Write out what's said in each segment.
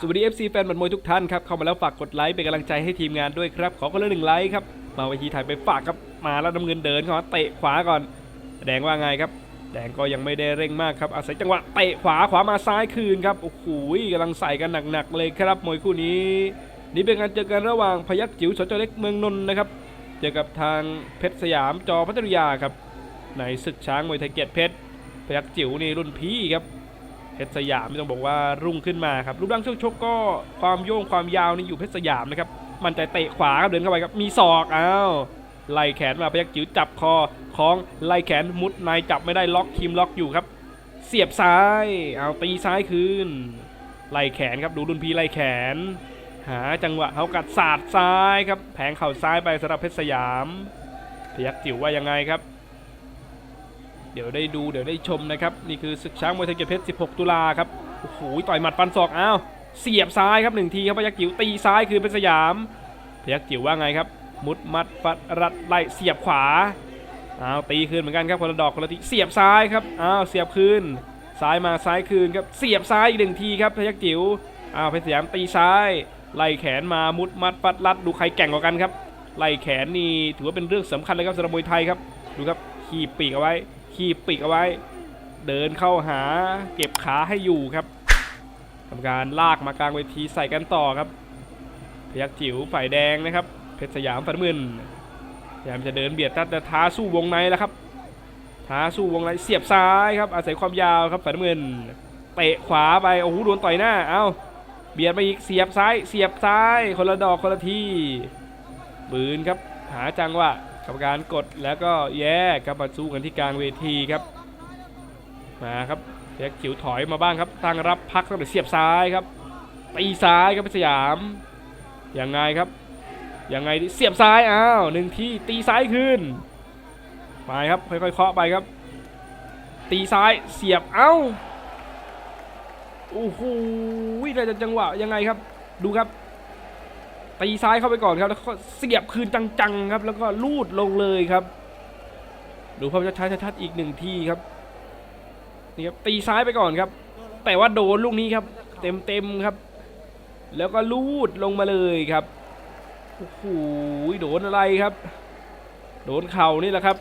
สวัสดี FC แฟนบันมวยทุกท่านครับ เข้ามาแล้วฝากกดไลค์เป็นกำลังใจให้ทีมงานด้วยครับ ขอคนละหนึ่งไลค์ครับ มาวิธีถ่ายไปฝากครับ มาแล้วน้ำเงินเดินเข้ามาเตะขวาก่อน แดงว่าไงครับ แดงก็ยังไม่ได้เร่งมากครับ อาศัยจังหวะเตะขวาขวามาซ้ายคืนครับ โอ้โหกำลังใส่กันหนักๆเลยครับมวยคู่นี้ นี่เป็นการเจอกันระหว่างพยัคฆ์จิ๋วสจเล็กเมืองนนท์นะครับ เจอกับทางเพชรสยามจอพัทยาครับ ในศึกช้างมวยไทยเกียรติเพชร พยัคฆ์จิ๋วนี่รุ่นพี่ครับ เพชรสยามนี่ต้องบอกว่ารุ่งขึ้นมาครับรูปร่างช่วงชกก็ความโยงความยาวนี่อยู่เพชรสยามนะครับมันใจเตะขวาครับเดินเข้าไปครับมีศอกอ้าวไล่แขนมาพยักจิ๋วจับคอคล้องไล่แขนมุดในจับไม่ได้ล็อกคิมล็อกอยู่ครับ เสียบซ้ายเอาตีซ้ายคืนไล่แขนครับดูรุ่นพี่ไล่แขน หาจังหวะเขากัดศาสซ้ายครับแผงเข่าซ้ายไปสำหรับเพชรสยามพยักจิ๋วว่ายังไงครับ เดี๋ยวได้ดูเดี๋ยวได้ชมนะครับ นี่คือศึกช้างมวยไทยเกียรติเพชร 16 ตุลาครับ โอ้โห ต่อยหมัดฟันศอก อ้าว เสียบซ้ายครับหนึ่งทีครับพยักจิ๋วตีซ้ายคืนเป็นสยาม พยักจิ๋วว่าไงครับ มุดมัดฟัดรัดไล่เสียบขวา อ้าวตีคืนเหมือนกันครับคนละดอกคนละทีเสียบซ้ายครับ อ้าวเสียบคืน ซ้ายมาซ้ายคืนครับ เสียบซ้ายอีกหนึ่งทีครับพยักจิ๋ว อ้าวเพชรสยามตีซ้าย ไล่แขนมา มุดมัดฟัดรัด ดูใครแก่งกว่ากันครับ ไล่แขนนี่ถือว่าเป็นเรื่องสำคัญเลยครับสำหรับมวยไทยครับ ดูครับ ขีบปีกเอาไว้ ขีบปีกเอาไว้ เดินเข้าหาเก็บขาให้อยู่ครับทำการลากมากลางเวทีใส่กันต่อครับ พยักจิ๋วฝ่ายแดงนะครับ เพชรสยามฝ่ายน้ำเงินพยายามจะเดินเบียดตัดแต่ท้าสู้วงในแล้วครับท้าสู้วงในเสียบซ้ายครับอาศัยความยาวครับฝ่ายน้ำเงินเตะขวาไปโอ้โหโดนต่อยหน้าเอ้าเบียดมาอีกเสียบซ้าย เสียบซ้าย คนละดอกคนละทีบืนครับ หาจังหวะ กรรมการกดแล้วก็แยกครับมาสู้กันที่กลางเวทีครับ มาครับเล็กจิ๋วถอยมาบ้างครับตั้งรับพักตั้งแต่เสียบซ้ายครับตีซ้ายครับพชรสยามยังไงครับยังไงเสียบซ้ายอ้าวหนึ่งที่ตีซ้ายขึ้นไปครับค่อยๆเคาะไปครับ ตีซ้ายเสียบเอ้าโอ้โหได้แต่จังหวะยังไงครับ ดูครับ ตีซ้ายเข้าไปก่อนครับแล้วก็เสียบคืนจังๆครับ แล้วก็ลูดลงเลยครับ ดูภาพชัดๆชัดๆอีกหนึ่งทีครับนี่ครับตีซ้ายไปก่อนครับ แต่ว่าโดนลูกนี้ครับ เต็มๆครับ แล้วก็ลูดลงมาเลยครับโอ้โหโดนอะไรครับ โดนเข่านี่แหละครับ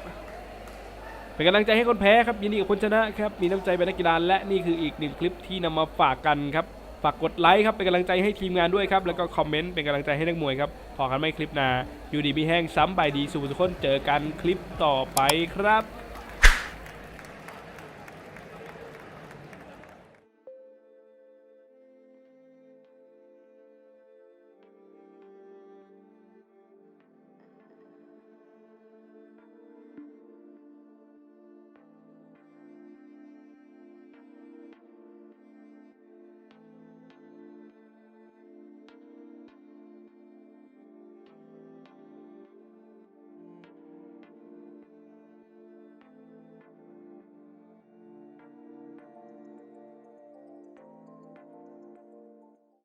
เป็นกำลังใจให้คนแพ้ครับยินดีกับคนชนะครับ มีน้ำใจเป็นนักกีฬาและนี่คืออีกหนึ่งคลิปที่นำมาฝากกันครับ ฝากกดไลค์ครับเป็นกำลังใจให้ทีมงานด้วยครับ แล้วก็คอมเมนต์เป็นกำลังใจให้นักมวยครับพอกันไม่คลิปนาอยู่ดีมีแห้งซ้ำไปดีสู่ทุกคนเจอกันคลิปต่อไปครับ